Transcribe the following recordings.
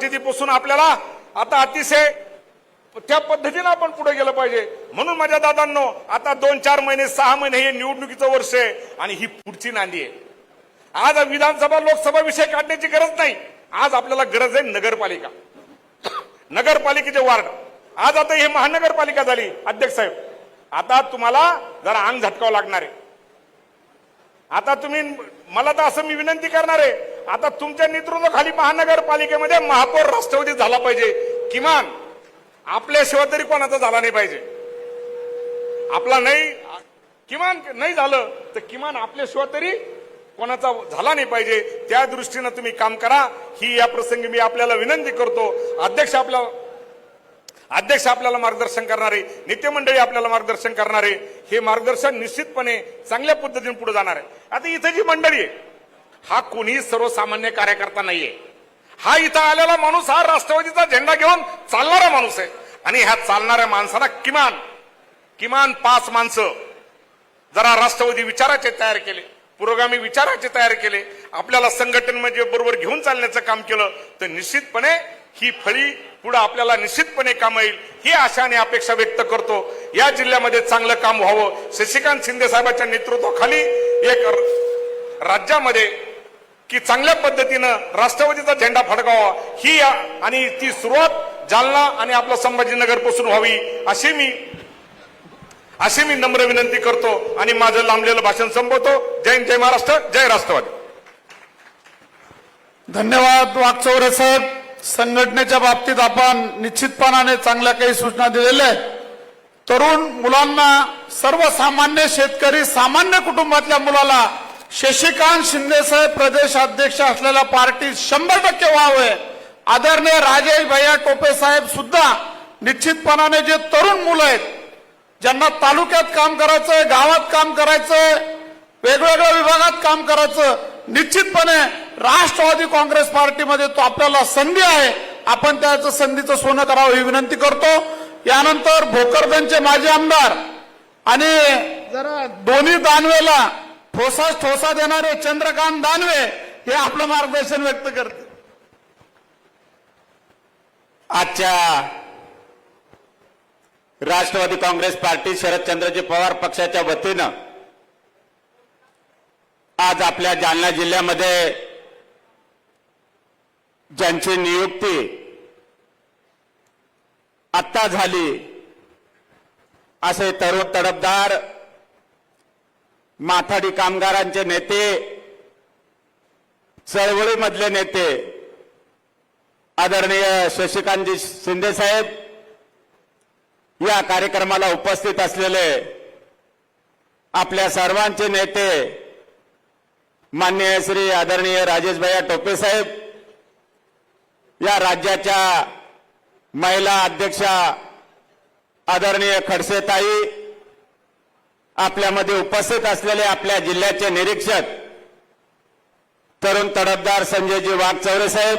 परिस्थितीपासून आपल्याला आता अतिशय त्या पद्धतीनं आपण पुढे गेलं पाहिजे. म्हणून माझ्या दादांनो आता दोन चार महिने सहा महिने हे निवडणुकीचं वर्ष आहे आणि ही पुढची नांदी आहे. आज विधानसभा लोकसभा विषय काढण्याची गरज नाही. आज आपल्याला गरज आहे नगरपालिका. नगरपालिकेचे वार्ड. आज आता हे महानगरपालिका झाली अध्यक्ष साहेब. आता तुम्हाला जरा अंग झटकावं लागणार आहे. आता तुम्ही मला तर असं मी विनंती करणार आहे आता तुमच्या नेतृत्वाखाली महानगरपालिकेमध्ये महापौर राष्ट्रवादी झाला पाहिजे. किमान आपल्याशिवाय तरी कोणाचा झाला नाही पाहिजे. आपला नाही किमान नाही झालं तर किमान आपल्याशिवाय तरी कोणाचा झाला नाही पाहिजे. त्या दृष्टीनं तुम्ही काम करा. ही या प्रसंगी मी आपल्याला विनंती करतो. अध्यक्ष आपल्या अध्यक्ष आपल्याला मार्गदर्शन करणारे नेतेमंडळी आपल्याला मार्गदर्शन करणारे हे मार्गदर्शन निश्चितपणे चांगल्या पद्धतीने पुढे जाणार आहे. आता इथं जी मंडळी आहे हा कुणीही सर्वसामान्य कार्यकर्ता नाहीये. हा इथं आलेला माणूस हा राष्ट्रवादीचा झेंडा घेऊन चालणारा माणूस आहे. आणि ह्या चालणाऱ्या माणसाला किमान किमान पाच माणसं जरा राष्ट्रवादी विचाराचे तयार केले पुरोगामी विचाराचे तयार केले आपल्याला संघटन म्हणजे बरोबर घेऊन चालण्याचं काम केलं तर निश्चितपणे ही फळी पुढे आपल्याला निश्चितपणे काम येईल ही आशा आणि अपेक्षा व्यक्त करतो. या जिल्ह्यामध्ये चांगलं काम व्हावं. शशिकांत शिंदे साहेबांच्या नेतृत्वाखाली एक राज्यामध्ये की चांगल्या पद्धतीनं राष्ट्रवादीचा झेंडा फडकावा. ही या- आणि ती सुरुवात जालना आणि आपलं संभाजीनगरपासून व्हावी अशी मी अशी मी नम्र विनंती करतो आणि माझं लांबलेलं भाषण संपवतो. जय जय महाराष्ट्र जय राष्ट्रवादी. धन्यवाद वागचौरे साहेब. संघटनेच्या बाबतीत आपण निश्चितपणाने चांगल्या काही सूचना दिलेल्या आहेत. तरुण मुलांना सर्वसामान्य शेतकरी सामान्य कुटुंबातल्या मुलाला शशिकांत शिंदे साहेब प्रदेश अध्यक्ष असलेल्या पार्टी शंभर टक्के व्हावे आदरणीय राजेश भैया टोपे साहेब सुद्धा निश्चितपणाने जे तरुण मुलं आहेत ज्यांना तालुक्यात काम करायचंय गावात काम करायचंय वेगवेगळ्या विभागात काम करायचं निश्चितपणे राष्ट्रवादी काँग्रेस पार्टीमध्ये तो आपल्याला संधी आहे. आपण त्याचं संधीचं सोनं करावं ही विनंती करतो. यानंतर भोकरदनचे माजी आमदार आणि जरा दोन्ही दानवेला ठोसाच ठोसा देणारे चंद्रकांत दानवे हे आपलं मार्गदर्शन व्यक्त करते आजच्या राष्ट्रवादी काँग्रेस पार्टी शरदचंद्रजी पवार पक्षाच्या वतीनं आज आपल्या जालना जिल्ह्यामध्ये ज्यांची नियुक्ती आत्ता झाली असे तरुण तडफदार माथाडी कामगारांचे नेते चळवळीमधले नेते आदरणीय शशिकांतजी शिंदे साहेब या कार्यक्रमाला उपस्थित असलेले आपल्या सर्वांचे नेते मान्य श्री आदरणीय राजेशभैया टोपे साहेब या राज्याच्या महिला अध्यक्षा आदरणीय खडसेताई आपल्यामध्ये उपस्थित असलेले आपल्या जिल्ह्याचे निरीक्षक तरुण तडफदार संजयजी वाघचौरे साहेब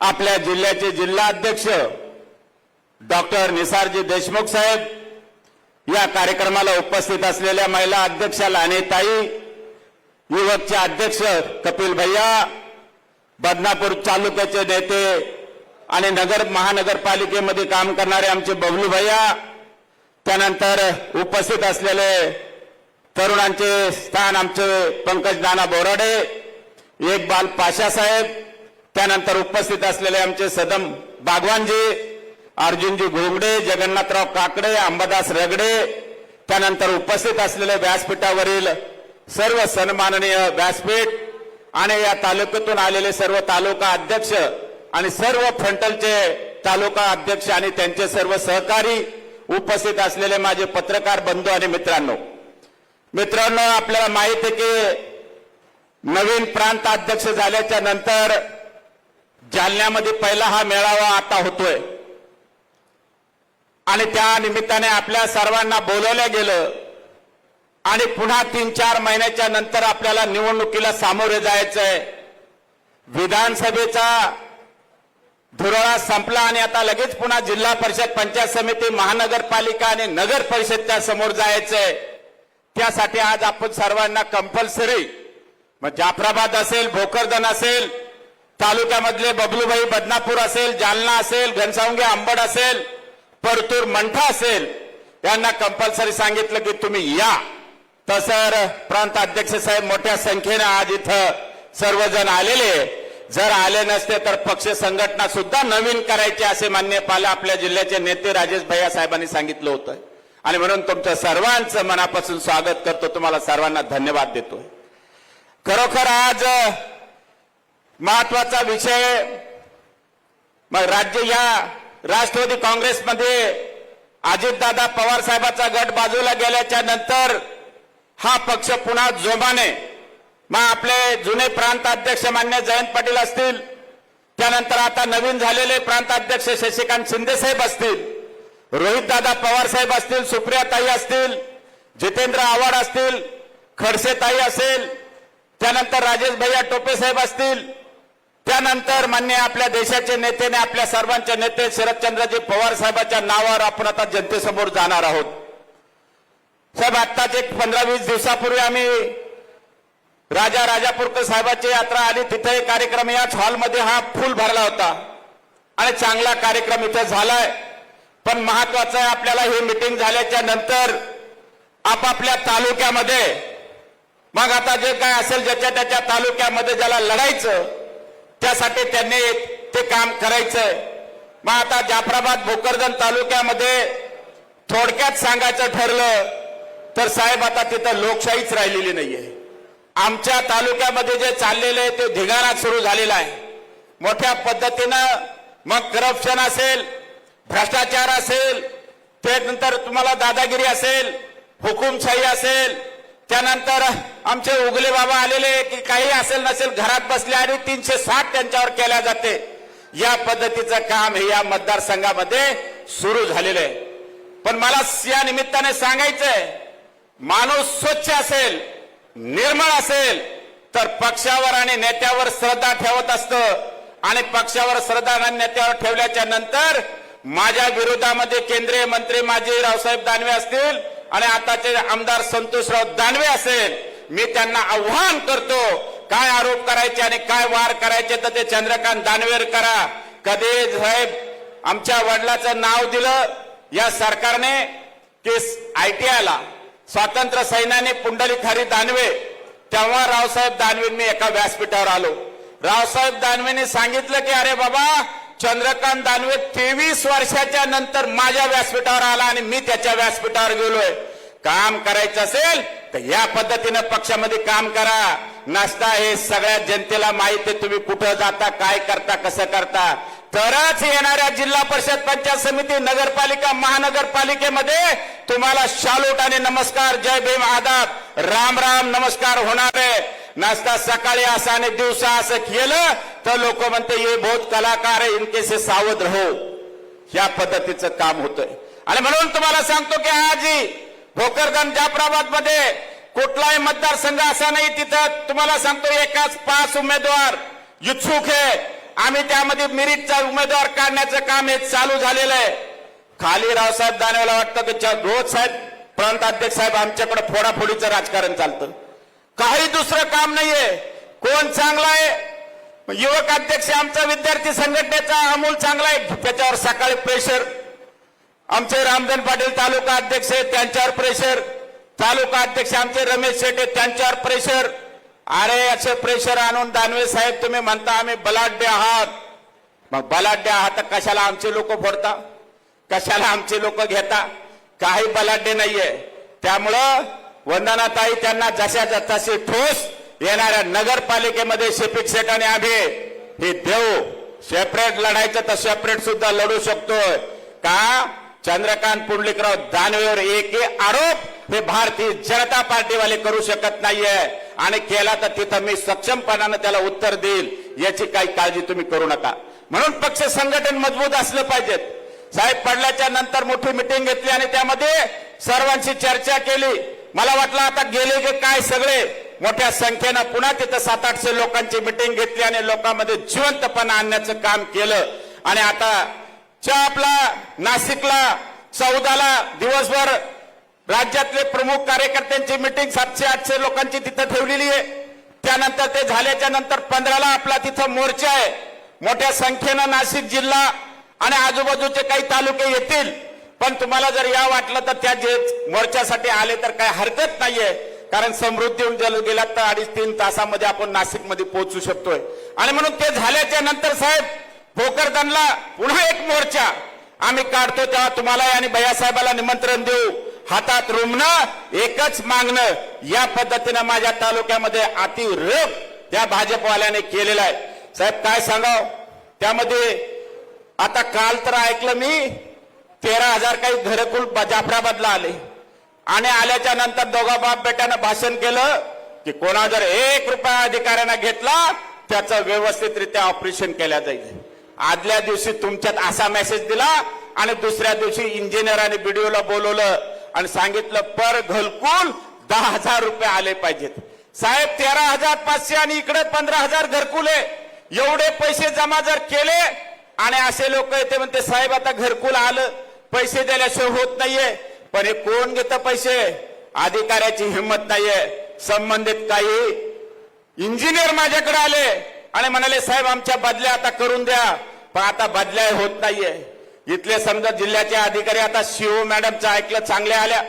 आपल्या जिल्ह्याचे जिल्हा अध्यक्ष डॉक्टर निसारजी देशमुख साहेब या कार्यक्रमाला उपस्थित असलेल्या महिला अध्यक्षा लानेताई युवकचे अध्यक्ष कपिल भैया बदनापूर तालुक्याचे नेते आणि नगर महानगरपालिकेमध्ये काम करणारे आमचे बबलू भैया त्यानंतर उपस्थित असलेले तरुणांचे स्थान आमचे पंकज नाना बोराडे एकबाल पाशा साहेब त्यानंतर उपस्थित असलेले आमचे सदम बागवानजी अर्जुनजी घोंगडे जगन्नाथराव काकडे अंबादास रगडे त्यानंतर उपस्थित असलेले व्यासपीठावरील सर्व सन्माननीय व्यासपीठ आणि या तालुक्यातून आलेले सर्व तालुका अध्यक्ष आणि सर्व फ्रंटलचे तालुका अध्यक्ष आणि त्यांचे सर्व सहकारी उपस्थित असलेले माझे पत्रकार बंधू आणि मित्रांनो मित्रांनो आपल्याला माहीत आहे की नवीन प्रांत अध्यक्ष झाल्याच्यानंतर जालन्यामध्ये पहिला हा मेळावा आता होतोय. आणि त्या निमित्ताने आपल्या सर्वांना बोलवलं गेलं आणि पुन्हा तीन चार महिन्याच्या नंतर आपल्याला निवडणुकीला सामोरे जायचंय. विधानसभेचा धुराळा संपला आणि आता लगेच पुन्हा जिल्हा परिषद पंचायत समिती महानगरपालिका आणि नगर परिषदच्या समोर जायचंय त्यासाठी आज आपण सर्वांना कंपल्सरी मग जाफराबाद असेल भोकरदन असेल तालुक्यामधले बबलूभाई बदनापूर असेल जालना असेल घनसावंगे आंबड असेल परतूर मंठा असेल यांना कंपल्सरी सांगितलं की तुम्ही या. तसर प्रांत अध्यक्ष साहेब मोठ्या संख्येनं आज इथं सर्वजण आलेले जर आले नसते तर पक्ष संघटना सुद्धा नवीन करायची असे मान्य पाला आपल्या जिल्ह्याचे नेते राजेश भैया साहेबांनी सांगितलं होतं. आणि म्हणून तुमचं सर्वांचं मनापासून स्वागत करतो. तुम्हाला सर्वांना धन्यवाद देतोय. खरोखर आज महत्त्वाचा विषय मग राज्य या राष्ट्रवादी काँग्रेसमध्ये अजितदादा पवार साहेबाचा गट बाजूला गेल्याच्यानंतर हा पक्ष पुन्हा जोमाने मग आपले जुने प्रांताध्यक्ष मान्य जयंत पाटील असतील त्यानंतर आता नवीन झालेले प्रांताध्यक्ष शशिकांत शिंदे साहेब असतील रोहितदादा पवार साहेब असतील सुप्रिया ताई असतील जितेंद्र आव्हाड असतील खडसे ताई असेल त्यानंतर राजेश भैया टोपे साहेब असतील त्यानंतर मान्य आपल्या देशाचे नेतेने आपल्या सर्वांचे नेते शरदचंद्रजी पवार साहेबांच्या नावावर आपण आता जनतेसमोर जाणार आहोत. साहेब आत्ताच एक पंधरा वीस दिवसापूर्वी आम्ही राजा राजापूरकर साहेबाची यात्रा आली. तिथे एक कार्यक्रम याच हॉलमध्ये हा फुल भरला होता. आणि चांगला कार्यक्रम इथे झालाय. पण महत्वाचं आहे आपल्याला ही मिटिंग झाल्याच्यानंतर आपापल्या तालुक्यामध्ये मग आता जे काय असेल ज्याच्या त्याच्या तालुक्यामध्ये ज्याला लढायचं त्यासाठी त्यांनी ते काम करायचंय. मग आता जाफराबाद भोकरदन तालुक्यामध्ये थोडक्यात सांगायचं ठरलं तर साहेब आता तिथं लोकशाहीच राहिलेली नाहीये. आमच्या तालुक्यामध्ये जे चाललेलं आहे ते धिगाणा सुरू झालेला आहे. मोठ्या पद्धतीनं मग करप्शन असेल भ्रष्टाचार असेल त्यानंतर तुम्हाला दादागिरी असेल हुकुमशाही असेल त्यानंतर आमचे उगले बाबा आलेले की काही असेल नसेल घरात बसले आणि तीनशे साठ त्यांच्यावर केल्या जाते. या पद्धतीचं काम हे या मतदारसंघामध्ये सुरू झालेलं आहे. पण मला या निमित्ताने सांगायचंय माणूस स्वच्छ असेल निर्मळ असेल तर पक्षावर आणि नेत्यावर श्रद्धा ठेवत असतं. आणि पक्षावर श्रद्धा आणि नेत्यावर ठेवल्याच्या नंतर माझ्या विरोधामध्ये केंद्रीय मंत्री माजी रावसाहेब दानवे असतील आणि आताचे आमदार संतोषराव दानवे असेल मी त्यांना आव्हान करतो काय आरोप करायचे आणि काय वार करायचे तर ते चंद्रकांत दानवेर करा कधी साहेब आमच्या वडिलाचं नाव दिलं या सरकारने की आयटीआयला स्वातंत्र्य सैन्याने पुंडलिक हरी दानवे तेव्हा रावसाहेब दानवे मी एका व्यासपीठावर आलो. रावसाहेब दानवेने सांगितलं की अरे बाबा चंद्रकांत दानवे तेवीस वर्षाच्या नंतर माझ्या व्यासपीठावर आला आणि मी त्याच्या व्यासपीठावर गेलोय. काम करायचं असेल तर या पद्धतीनं पक्षामध्ये काम करा. नसता हे सगळ्या जनतेला माहिती आहे तुम्ही कुठं जाता काय करता कसं करता. तरच येणाऱ्या जिल्हा परिषद पंचायत समिती नगरपालिका महानगरपालिकेमध्ये तुम्हाला शालूट आणि नमस्कार जय भीम आदाब. राम राम नमस्कार होणार आहे. नाश्ता सकाळी असं आणि दिवसा असं केलं तर लोक म्हणते ये बहुत कलाकार आहे इनके से सावध राहो. या पद्धतीचं काम होतंय. आणि म्हणून तुम्हाला सांगतो की आजही भोकरदन जाफराबादमध्ये कुठलाही मतदारसंघ असा नाही तिथं तुम्हाला सांगतो एकाच पाच उमेदवार इच्छुक आहे. आम्ही त्यामध्ये मिरिटचा उमेदवार काढण्याचं काम हे चालू झालेलं आहे. खाली रावसाहेब दानवेला वाटतं की रोज साहेब प्रांत अध्यक्ष साहेब आमच्याकडे फोडाफोडीचं राजकारण चालतं. काही दुसरं काम नाहीये. कोण चांगला आहे? युवक अध्यक्ष आमचा विद्यार्थी संघटनेचा अमोल चांगला आहे. त्याच्यावर सकाळी प्रेशर आमचे रामधन पाटील तालुका अध्यक्ष आहेत त्यांच्यावर प्रेशर तालुका अध्यक्ष आमचे रमेश शेटे त्यांच्यावर प्रेशर अरे असे प्रेशर आणून दानवे साहेब तुम्ही म्हणता आम्ही बलाढ्य आहात. मग बलाढ्य आहात तर कशाला आमचे लोक फोडता? कशाला आमचे लोक घेता? काही बलाढ्य नाहीये. त्यामुळं वंदनाताई त्यांना जशा तसे ठोस येणाऱ्या नगरपालिकेमध्ये शेपिक शेट आणि आम्ही हे देऊ. सेपरेट लढायचं तर सेपरेट सुद्धा लढू शकतोय. का? चंद्रकांत पुंडलिकराव दानवेवर एकही आरोप हे भारतीय जनता पार्टीवाले करू शकत नाहीये. आणि केला तर तिथं मी सक्षमपणानं त्याला उत्तर देईल याची काही काळजी तुम्ही करू नका. म्हणून पक्ष संघटन मजबूत असलं पाहिजेत. साहेब पडल्याच्या नंतर मोठी मिटिंग घेतली आणि त्यामध्ये सर्वांशी चर्चा केली. मला वाटलं आता गेले की काय सगळे. मोठ्या संख्येनं पुन्हा तिथं सात आठशे लोकांची मिटिंग घेतली आणि लोकांमध्ये जिवंतपणा आणण्याचं काम केलं. आणि आता च्या आपला नाशिकला चौदाला दिवसभर राज्यातले प्रमुख कार्यकर्त्यांची मिटिंग सातशे आठशे लोकांची तिथं ठेवलेली आहे. त्यानंतर ते झाल्याच्यानंतर पंधराला आपला तिथं मोर्चा आहे. मोठ्या संख्येनं नाशिक जिल्हा आणि आजूबाजूचे काही तालुके येतील. पण तुम्हाला जर या वाटलं तर त्या जे मोर्चासाठी आले तर काही हरकत नाहीये. कारण समृद्धी होऊन जर गेला तर अडीच तीन तासामध्ये आपण नाशिकमध्ये पोहोचू शकतोय. आणि म्हणून ते झाल्याच्यानंतर साहेब भोकरदनला पुन्हा एक मोर्चा. आम्ही काढतो तेव्हा तुम्हाला आणि भैयासाहेबाला निमंत्रण देऊ. हातात रुमणं एकच मागणं. या पद्धतीनं माझ्या तालुक्यामध्ये अतिरेक त्या भाजपवाल्याने केलेला आहे. साहेब काय सांगाव? त्यामध्ये आता काल तर ऐकलं मी तेरा हजार काही घरकुल जाफराबादला आले. आणि आल्याच्यानंतर दोघा बाप बेट्यानं भाषण केलं की कोणा जर एक रुपया अधिकाऱ्यानं घेतला त्याचं व्यवस्थितरित्या ऑपरेशन केल्या जाईल. आदल्या दिवशी तुमच्यात असा मेसेज दिला आणि दुसऱ्या दिवशी इंजिनियरांनी बीडीओला बोलवलं आणि सांगितलं पर घरकुल दहा हजार रुपये आले पाहिजेत. साहेब तेरा हजार पाचशे आणि इकडे पंधरा हजार घरकुल आहे. एवढे पैसे जमा जर केले आणि असे लोक येते म्हणते साहेब आता घरकुल आलं पैसे दिल्याशिवाय होत नाहीये. पण हे कोण घेतं पैसे? अधिकाऱ्याची हिंमत नाहीये. संबंधित काही इंजिनियर माझ्याकडे आले. आणि म्हणाले साहेब आमच्या बदल्या आता करून द्या पण आता बदल्या होत नाहीये. इथले समजा जिल्ह्याचे अधिकारी आता शिव मॅडमचं ऐकलं चांगल्या आल्या.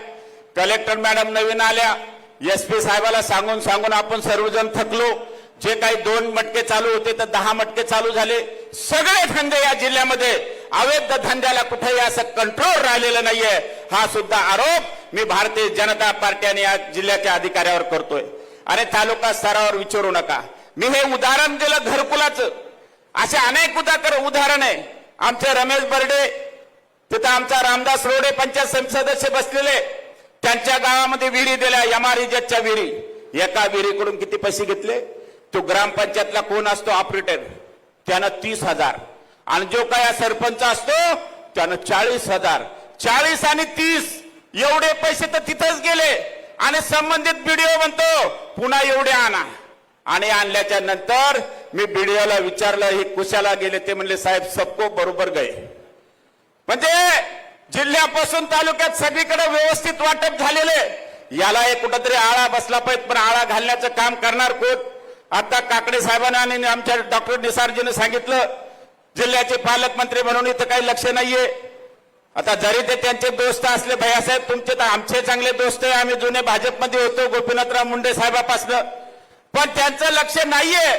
कलेक्टर मॅडम नवीन आल्या. एस पी साहेबाला सांगून सांगून आपण सर्वजण थकलो. जे काही दोन मटके चालू होते तर दहा मटके चालू झाले. सगळे धंदे या जिल्ह्यामध्ये. अवैध धंद्याला कुठेही असं कंट्रोल राहिलेलं नाहीये. हा सुद्धा आरोप मी भारतीय जनता पार्टी आणि या जिल्ह्याच्या अधिकाऱ्यावर करतोय. अरे तालुका स्तरावर विचारू नका. मी हे उदाहरण दिलं घरकुलाचं. असे अनेक उदाहरण उदाहरण आहे. आमचे रमेश बर्डे तिथं आमचा रामदास रोडे पंचायत समिती सदस्य बसलेले. त्यांच्या गावामध्ये विहिरी दिल्या यमारिजतच्या विहिरी. एका विहिरीकडून किती पैसे घेतले? तो ग्रामपंचायतला कोण असतो? ऑपरेटर त्यानं तीस हजार. आणि जो काय सरपंच असतो त्यानं चाळीस हजार. चाळीस आणि तीस एवढे पैसे तर तिथंच गेले. आणि संबंधित बीडीओ म्हणतो पुन्हा एवढे आणा. आणि आणल्याच्या नंतर मी बीडीओला विचारलं हे कुशाला गेले? ते म्हणले साहेब सबको बरोबर गए. म्हणजे जिल्ह्यापासून तालुक्यात सगळीकडे व्यवस्थित वाटप झालेले. याला एक कुठंतरी आळा बसला पाहिजे पण आळा घालण्याचं काम करणार कोण? आता काकडे साहेबांना आणि आमच्या डॉक्टर निसारजीने सांगितलं जिल्ह्याचे पालकमंत्री म्हणून इथं काही लक्ष नाहीये. आता जरी ते त्यांचे दोस्त असले भैयासाहेब तुमचे तर आमचे चांगले दोस्त आहे आम्ही जुने भाजपमध्ये होतो गोपीनाथराव मुंडे साहेबापासनं. पण त्यांचं लक्ष नाहीये.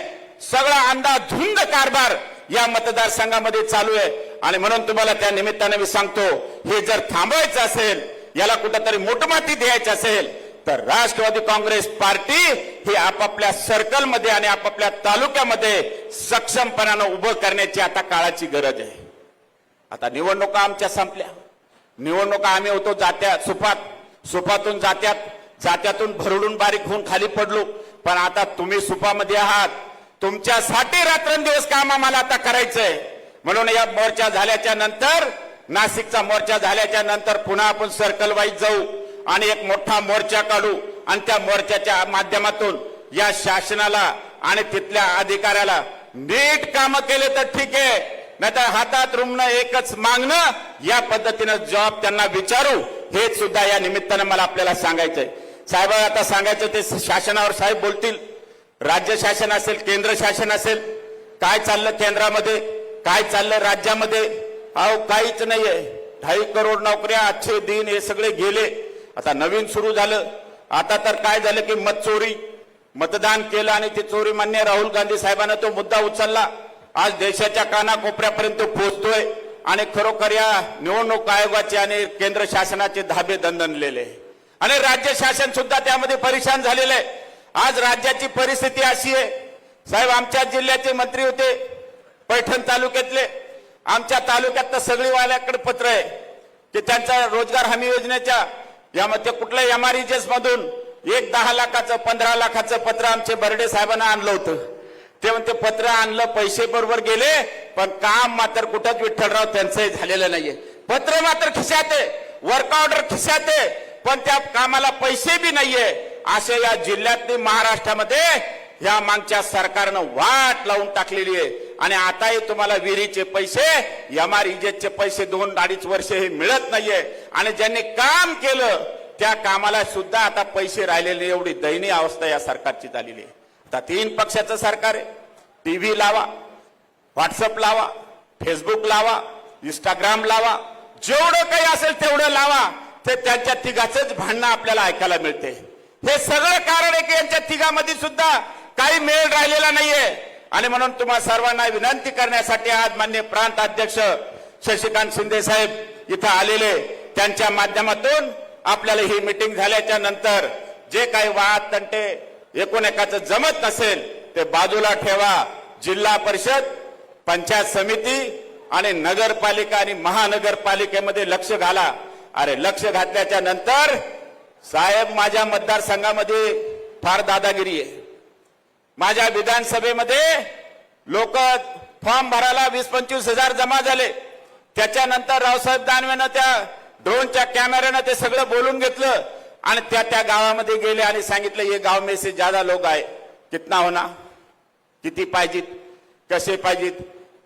सगळा अंदाधुंद कारभार या मतदारसंघामध्ये चालू आहे. आणि म्हणून तुम्हाला त्या निमित्ताने मी सांगतो हे जर थांबवायचं असेल याला कुठंतरी मोठमाती द्यायची असेल तर राष्ट्रवादी काँग्रेस पार्टी ही आपापल्या सर्कलमध्ये आणि आपापल्या तालुक्यामध्ये सक्षमपणानं उभं करण्याची आता काळाची गरज आहे. आता निवडणुका आमच्या संपल्या. निवडणुका आम्ही होतो जात्या सुपात. सुपातून जात्यात. जात्यातून भरडून बारीक होऊन खाली पडलो. पण आता तुम्ही सुपामध्ये आहात. तुमच्यासाठी रात्रंदिवस काम आम्हाला आता करायचंय. म्हणून या मोर्चा झाल्याच्यानंतर नाशिकचा मोर्चा झाल्याच्यानंतर पुन्हा आपण सर्कल वाईज जाऊ आणि एक मोठा मोर्चा काढू आणि त्या मोर्चाच्या माध्यमातून या शासनाला आणि तिथल्या अधिकाऱ्याला नीट काम केले तर ठीक आहे. नाहीतर हातात रुमणं एकच मागणं या पद्धतीनं जॉब त्यांना विचारू हे सुद्धा या निमित्तानं मला आपल्याला सांगायचंय. साहेब आता सांगायचं ते शासनावर साहेब बोलतील. राज्य शासन असेल केंद्र शासन असेल काय चाललं केंद्रामध्ये काय चाललं राज्यामध्ये? अहो काहीच नाहीये. ढाई करोड नोकऱ्या अच्छे दिन हे सगळे गेले. आता नवीन सुरू झालं. आता तर काय झालं की मत चोरी. मतदान केलं आणि ती चोरी मान्य राहुल गांधी साहेबांना तो मुद्दा उचलला. आज देशाच्या कानाकोपऱ्यापर्यंत पोहोचतोय. आणि खरोखर या निवडणूक आयोगाचे आणि केंद्र शासनाचे धाबे दणदणलेले. आणि राज्य शासन सुद्धा त्यामध्ये परेशान झालेलं आहे. आज राज्याची परिस्थिती अशी आहे. साहेब आमच्या जिल्ह्याचे मंत्री होते पैठण तालुक्यातले. आमच्या तालुक्यात तर सगळी वाल्याकडे पत्र आहे की त्यांच्या रोजगार हमी योजनेच्या यामध्ये कुठल्या एमआरईजेस मधून एक दहा लाखाचं पंधरा लाखाचं पत्र आमचे बर्डे साहेबांना आणलं होतं. ते म्हणते पत्र आणलं पैसे बरोबर गेले पण काम मात्र कुठंच विठ्ठलराव त्यांचंही झालेलं नाहीये. पत्र मात्र खिशात आहे. वर्क ऑर्डर खिशात आहे. पण त्या कामाला पैसे बी नाहीये. असे या जिल्ह्यातली महाराष्ट्रामध्ये या मागच्या सरकारनं वाट लावून टाकलेली आहे. आणि आताही तुम्हाला विहिरीचे पैसे एमआर इजेटचे पैसे दोन अडीच वर्ष हे मिळत नाहीये. आणि ज्यांनी काम केलं त्या कामाला सुद्धा आता पैसे राहिलेले एवढी दयनीय अवस्था या सरकारची झालेली आहे. आता तीन पक्षाचं सरकार आहे. टीव्ही लावा व्हॉट्सअप लावा फेसबुक लावा इंस्टाग्राम लावा. जेवढं काही असेल तेवढं लावा. ते त्यांच्या तिघाचंच भांडणं आपल्याला ऐकायला मिळते. हे सगळं कारण आहे की यांच्या तिघामध्ये सुद्धा काही मेळ राहिलेला नाहीये. आणि म्हणून तुम्हा सर्वांना विनंती करण्यासाठी आज मान्य प्रांत अध्यक्ष शशिकांत शिंदे साहेब इथं आलेले. त्यांच्या माध्यमातून आपल्याला ही मिटिंग झाल्याच्यानंतर जे काही वाद तंटे एकूण एकाचं जमत नसेल ते बाजूला ठेवा. जिल्हा परिषद पंचायत समिती आणि नगरपालिका आणि महानगरपालिकेमध्ये लक्ष घाला. अरे लक्ष घातल्याच्या नंतर साहेब माझ्या मतदारसंघामध्ये फार दादागिरी आहे. माझ्या विधानसभेमध्ये लोक फॉर्म भरायला वीस पंचवीस हजार जमा झाले. त्याच्यानंतर रावसाहेब दानवेनं त्या ड्रोनच्या कॅमेऱ्यानं ते सगळं बोलून घेतलं आणि त्या त्या गावामध्ये गेले आणि सांगितलं हे गाव मेसेज ज्यादा लोक आहे कितना होणार किती पाहिजेत? कसे पाहिजेत?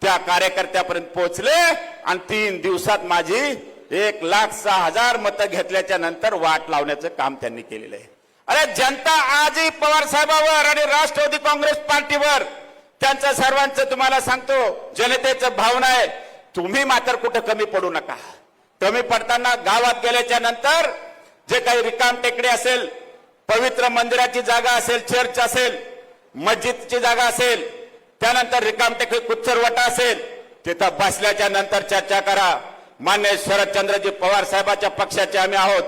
त्या कार्यकर्त्यापर्यंत पोहोचले आणि तीन दिवसात माझी एक लाख सहा हजार मतं घेतल्याच्या नंतर वाट लावण्याचं काम त्यांनी केलेलं आहे. अरे जनता आजही पवार साहेबावर आणि राष्ट्रवादी काँग्रेस पार्टीवर त्यांचं सर्वांचं तुम्हाला सांगतो जनतेचं भावना आहे तुम्ही मात्र कुठं कमी पडू नका. कमी पडताना गावात गेल्याच्यानंतर जे काही रिकाम टेकडे असेल पवित्र मंदिराची जागा असेल चर्च असेल मस्जिदची जागा असेल त्यानंतर रिकाम टेकडी कुच्चरवटा असेल तिथं बसल्याच्या नंतर चर्चा करा. मान्य शरदचंद्रजी पवार साहेबाच्या पक्षाचे आम्ही आहोत.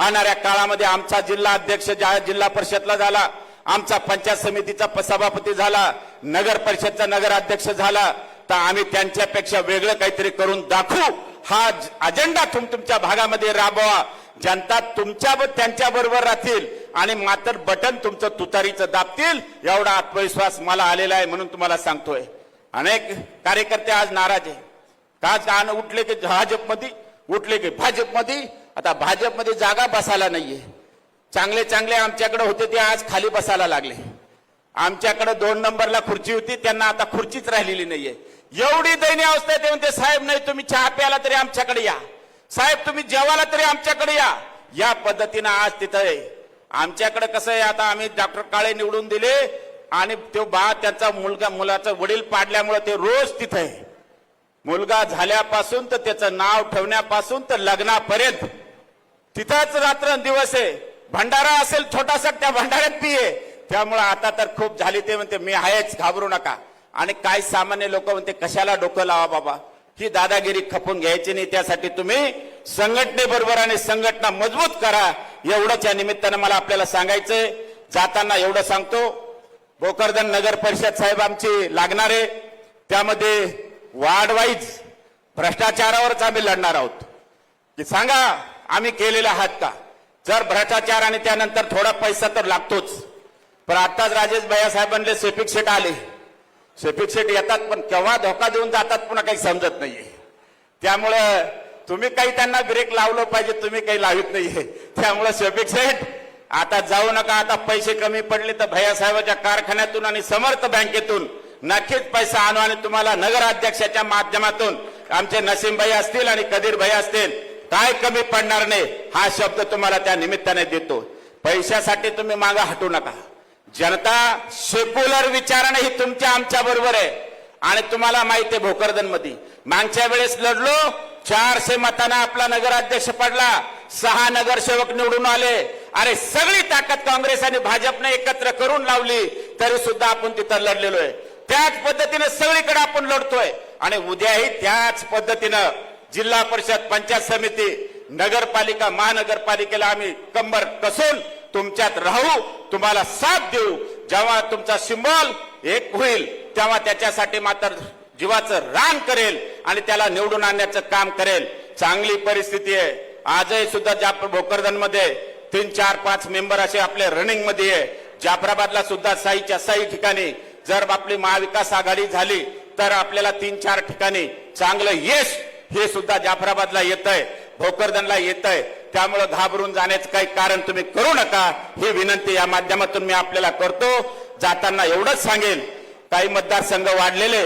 येणाऱ्या काळामध्ये आमचा जिल्हा अध्यक्ष ज्या जिल्हा परिषदला झाला आमचा पंचायत समितीचा प- सभापती झाला नगर परिषदचा नगराध्यक्ष झाला तर आम्ही त्यांच्यापेक्षा वेगळं काहीतरी करून दाखवू. हा अजेंडा तुम तुमच्या भागामध्ये राबवा. जनता तुमच्या त्यांच्या बरोबर राहतील आणि मात्र बटन तुमचं तुतारीचं दाबतील एवढा आत्मविश्वास मला आलेला आहे म्हणून तुम्हाला सांगतोय. अनेक कार्यकर्ते आज नाराज आहे का कान उठले की भाजपमध्ये उठले की भाजपमध्ये. आता भाजपमध्ये जागा बसायला नाहीये. चांगले चांगले आमच्याकडे होते ते आज खाली बसायला लागले. आमच्याकडे दोन नंबरला खुर्ची होती त्यांना आता खुर्चीच राहिलेली नाहीये. एवढी दयनीय अवस्था आहे ते म्हणते साहेब नाही तुम्ही चहा प्याला तरी आमच्याकडे या. साहेब तुम्ही जेवायला तरी आमच्याकडे या. या पद्धतीनं आज तिथं आहे. आमच्याकडे कसं आहे आता आम्ही डॉक्टर काळे निवडून दिले आणि तो बा त्यांचा मुलगा मुलाचा वडील पाडल्यामुळे ते रोज तिथं आहे. मुलगा झाल्यापासून तर त्याचं नाव ठेवण्यापासून तर लग्नापर्यंत. तिथंच रात्र दिवस आहे. भंडारा असेल छोटासा त्या भंडाऱ्यात पी आहे. त्यामुळे आता तर खूप झाली ते म्हणते मी आहेच घाबरू नका. आणि काय सामान्य लोक म्हणते कशाला डोकं लावा बाबा? ही दादागिरी खपून घ्यायची नाही त्यासाठी तुम्ही संघटनेबरोबर आणि संघटना मजबूत करा. एवढंच या निमित्तानं मला आपल्याला सांगायचंय. जाताना एवढं सांगतो. भोकरदन नगर परिषद साहेब आमची लागणार आहे. त्यामध्ये वाढवाईज भ्रष्टाचारावरच आम्ही लढणार आहोत. की सांगा आम्ही केलेले आहात का? जर भ्रष्टाचार आणि त्यानंतर थोडा पैसा तर लागतोच. पण आताच राजेश भैया साहेब सेपिक सेट आले. सेपिक सेट येतात पण केव्हा धोका देऊन जातात पुन्हा काही समजत नाहीये. त्यामुळं तुम्ही काही त्यांना ब्रेक लावलं पाहिजे तुम्ही काही लावित नाहीये. त्यामुळं सेपिक सेट आता जाऊ नका आता पैसे कमी पडले तर भैया साहेबाच्या कारखान्यातून आणि समर्थ बँकेतून नक्कीच पैसा आणू आणि तुम्हाला नगराध्यक्षाच्या माध्यमातून आमचे नसीमबाई असतील आणि कदीर भाई असतील काय कमी पडणार नाही हा शब्द तुम्हाला त्या निमित्ताने देतो. पैशासाठी तुम्ही मागा हटू नका. जनता सेक्युलर विचाराने ही तुमच्या आमच्या बरोबर आहे. आणि तुम्हाला माहिती आहे भोकरदनमध्ये मागच्या वेळेस लढलो चारशे मतांना आपला नगराध्यक्ष पडला. सहा नगरसेवक निवडून आले. अरे सगळी ताकद काँग्रेस आणि भाजपने एकत्र करून लावली. तरी सुद्धा आपण तिथं लढलेलो आहे. त्याच पद्धतीने सगळीकडे आपण लढतोय. आणि उद्याही त्याच पद्धतीनं जिल्हा परिषद पंचायत समिती नगरपालिका महानगरपालिकेला आम्ही कंबर कसून तुमच्यात राहू तुम्हाला साथ देऊ. जेव्हा तुमचा सिंबल एक होईल तेव्हा त्याच्यासाठी मात्र जीवाचं रान करेल आणि त्याला निवडून आणण्याचं काम करेल. चांगली परिस्थिती आहे. आजही सुद्धा ज्या भोकरदनमध्ये तीन चार पाच मेंबर असे आपले रनिंगमध्ये आहे. जाफराबादला सुद्धा साईच्या साई ठिकाणी जर आपली महाविकास आघाडी झाली तर आपल्याला तीन चार ठिकाणी चांगलं यश हे सुद्धा जाफराबादला येत आहे भोकरदनला येत आहे त्यामुळे घाबरून जाण्याचं काही कारण तुम्ही करू नका ही विनंती या माध्यमातून मी आपल्याला करतो. जाताना एवढंच सांगेल काही मतदारसंघ वाढलेले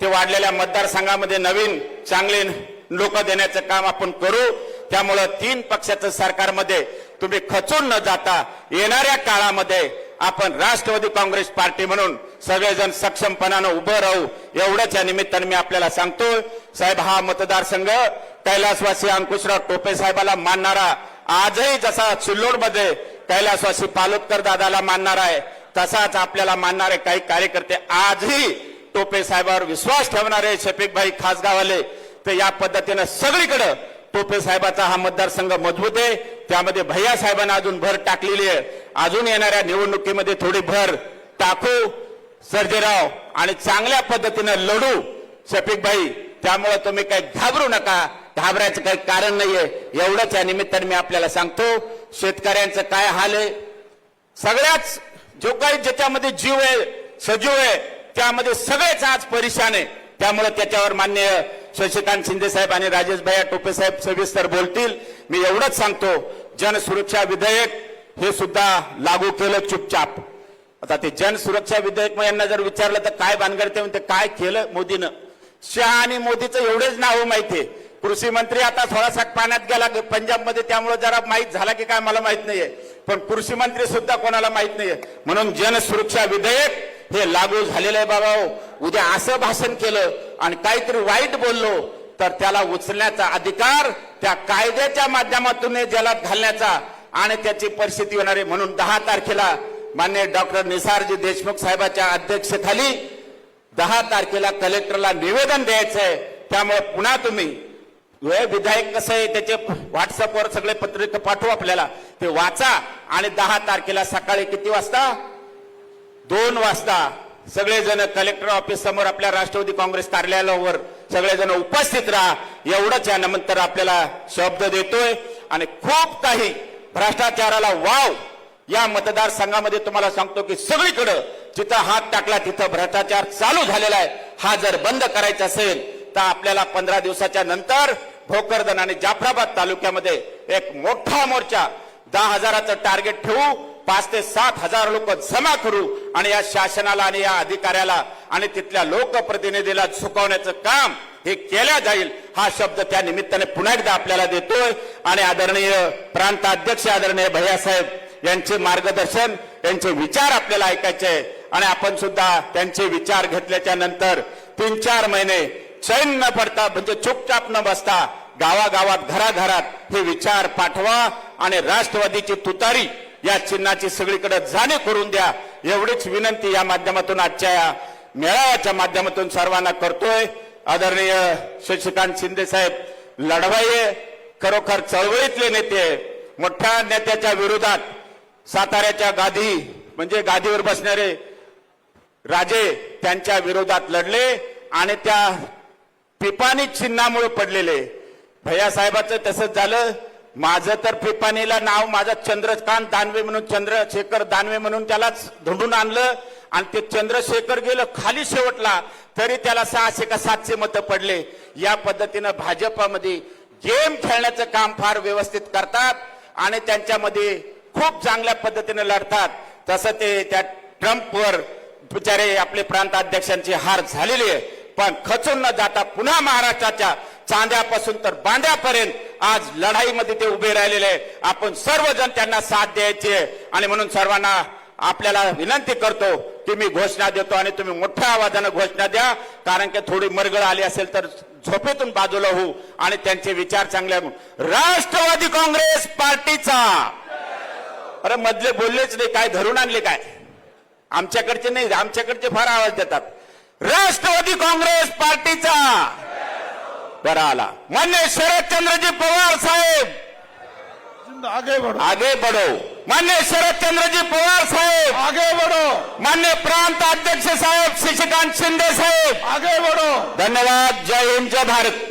ते वाढलेल्या मतदारसंघामध्ये नवीन चांगले लोक देण्याचं काम आपण करू. त्यामुळं तीन पक्षाचं सरकारमध्ये तुम्ही खचून न जाता येणाऱ्या काळामध्ये आपण राष्ट्रवादी काँग्रेस पार्टी म्हणून सगळेजण सक्षमपणानं उभं राहू एवढंच या निमित्ताने मी आपल्याला सांगतो. साहेब हा मतदारसंघ कैलासवासी अंकुशराव टोपे साहेबाला मानणारा आजही जसा चिल्लोडमध्ये कैलासवासी पालोदकर दादाला मानणार आहे तसाच आपल्याला मानणारे काही कार्यकर्ते आजही टोपे साहेबावर विश्वास ठेवणारे शफीकभाई खासगावाले. तर या पद्धतीनं सगळीकडं टोपे साहेबाचा हा मतदारसंघ मजबूत आहे. त्यामध्ये भैया साहेबांना अजून भर टाकलेली आहे. अजून येणाऱ्या निवडणुकीमध्ये थोडी भर टाकू. सर्जेराव आणि चांगल्या पद्धतीनं लढू शफीक भाई. त्यामुळे तुम्ही काही घाबरू नका. घाबरायचं काही कारण नाहीये. एवढंच या निमित्ताने मी आपल्याला सांगतो शेतकऱ्यांचं काय हाल आहे? सगळ्याच जो काही ज्याच्यामध्ये जीव आहे सजीव आहे त्यामध्ये सगळेच आज परेशान आहे. त्यामुळे त्याच्यावर मान्य शशिकांत शिंदे साहेब आणि राजेश भैया टोपे साहेब सविस्तर बोलतील. मी एवढंच सांगतो जनसुरक्षा विधेयक हे सुद्धा लागू केलं चुपचाप. आता ते जनसुरक्षा विधेयक मग यांना जर विचारलं तर काय बांधगडते म्हणते काय केलं मोदीनं? शहा आणि मोदीचं एवढेच नाव माहितीये कृषी मंत्री आता थोडासा पाण्यात गेला पंजाबमध्ये त्यामुळे जरा माहीत झाला की काय मला माहीत नाहीये. पण कृषी मंत्री सुद्धा कोणाला माहीत नाहीये. म्हणून जनसुरक्षा विधेयक हे लागू झालेलं आहे बाबा हो. उद्या असं भाषण केलं आणि काहीतरी वाईट बोललो तर त्याला उचलण्याचा अधिकार त्या कायद्याच्या माध्यमातून जलात घालण्याचा आणि त्याची परिस्थिती होणार आहे. म्हणून दहा तारखेला मान्य डॉक्टर निसारजी देशमुख साहेबाच्या अध्यक्षतेखाली दहा तारखेला कलेक्टरला निवेदन द्यायचं आहे त्यामुळे पुन्हा तुम्ही विधायक कसं आहे त्याचे व्हॉट्सअपवर सगळे पत्रिका पाठवू आपल्याला. ते वाचा आणि दहा तारखेला सकाळी किती वाजता? दोन वाजता. सगळेजण कलेक्टर ऑफिस समोर आपल्या राष्ट्रवादी काँग्रेस कार्यालयावर सगळेजण उपस्थित राहा. एवढंच या नंतर आपल्याला शब्द देतोय. आणि खूप काही भ्रष्टाचाराला वाव या मतदारसंघामध्ये तुम्हाला सांगतो की सगळीकडं जिथं हात टाकला तिथं भ्रष्टाचार चालू झालेला आहे. हा जर बंद करायचा असेल तर आपल्याला पंधरा दिवसाच्या नंतर भोकरदन आणि जाफराबाद तालुक्यामध्ये एक मोठा मोर्चा दहा हजाराचं टार्गेट ठेवू पाच ते सात हजार लोक जमा करू आणि या शासनाला आणि या अधिकाऱ्याला आणि तिथल्या लोकप्रतिनिधीला झुकवण्याचं काम हे केल्या जाईल. हा शब्द त्या निमित्ताने पुन्हा एकदा आपल्याला देतोय. आणि आदरणीय प्रांताध्यक्ष आदरणीय भैयासाहेब यांचे मार्गदर्शन यांचे विचार आपल्याला ऐकायचे आणि आपण सुद्धा त्यांचे विचार घेतल्याच्या नंतर तीन चार महिने चैन न पडता म्हणजे चुपचाप न बसता गावागावात घराघरात हे विचार पाठवा आणि राष्ट्रवादीची तुतारी या चिन्हाची सगळीकडे जाणीव करून द्या. एवढीच विनंती या माध्यमातून आजच्या या मेळाव्याच्या माध्यमातून सर्वांना करतोय. आदरणीय शशिकांत शिंदे साहेब लढवाई खरोखर चळवळीतले नेते मोठ्या नेत्याच्या विरोधात साताऱ्याच्या गादी म्हणजे गादीवर बसणारे राजे त्यांच्या विरोधात लढले आणि त्या पिपाणी चिन्हामुळे पडलेले. भैया साहेबाचं तसंच झालं. माझं तर पिपाणीला नाव माझं चंद्रकांत दानवे म्हणून चंद्रशेखर दानवे म्हणून त्यालाच धुंडून आणलं. आणि ते चंद्रशेखर गेलं खाली शेवटला तरी त्याला सहाशे का सातशे मतं पडले. या पद्धतीनं भाजपामध्ये गेम खेळण्याचं काम फार व्यवस्थित करतात. आणि त्यांच्यामध्ये खूप चांगल्या पद्धतीने लढतात. तसं ते त्या ट्रम्पवर बिचारे आपले प्रांताध्यक्षांची हार झालेली आहे. पण खचून न जाता पुन्हा महाराष्ट्राच्या चांद्यापासून तर बांद्यापर्यंत आज लढाईमध्ये ते उभे राहिलेले आहे. आपण सर्वजण त्यांना साथ द्यायची आहे. आणि म्हणून सर्वांना आपल्याला विनंती करतो की मी घोषणा देतो आणि तुम्ही मोठ्या आवाजानं घोषणा द्या. कारण की थोडी मरगळ आली असेल तर झोपेतून बाजूला होऊ आणि त्यांचे विचार चांगले राष्ट्रवादी काँग्रेस पार्टीचा अरे मधले बोललेच नाही काय धरून आणले काय? आमच्याकडचे नाही आमच्याकडचे फार आवाज देतात. राष्ट्रवादी काँग्रेस पार्टीचा. बरा आला. मान्य शरदचंद्रजी पवार साहेब. आगे बढ़ो. आगे बढो. मान्य शरदचंद्रजी पवार साहेब. आगे बढ़ो. मान्य प्रांत अध्यक्ष साहेब शशिकांत शिंदे साहेब. आगे बढ़ो. धन्यवाद. जय हिंद जय भारत.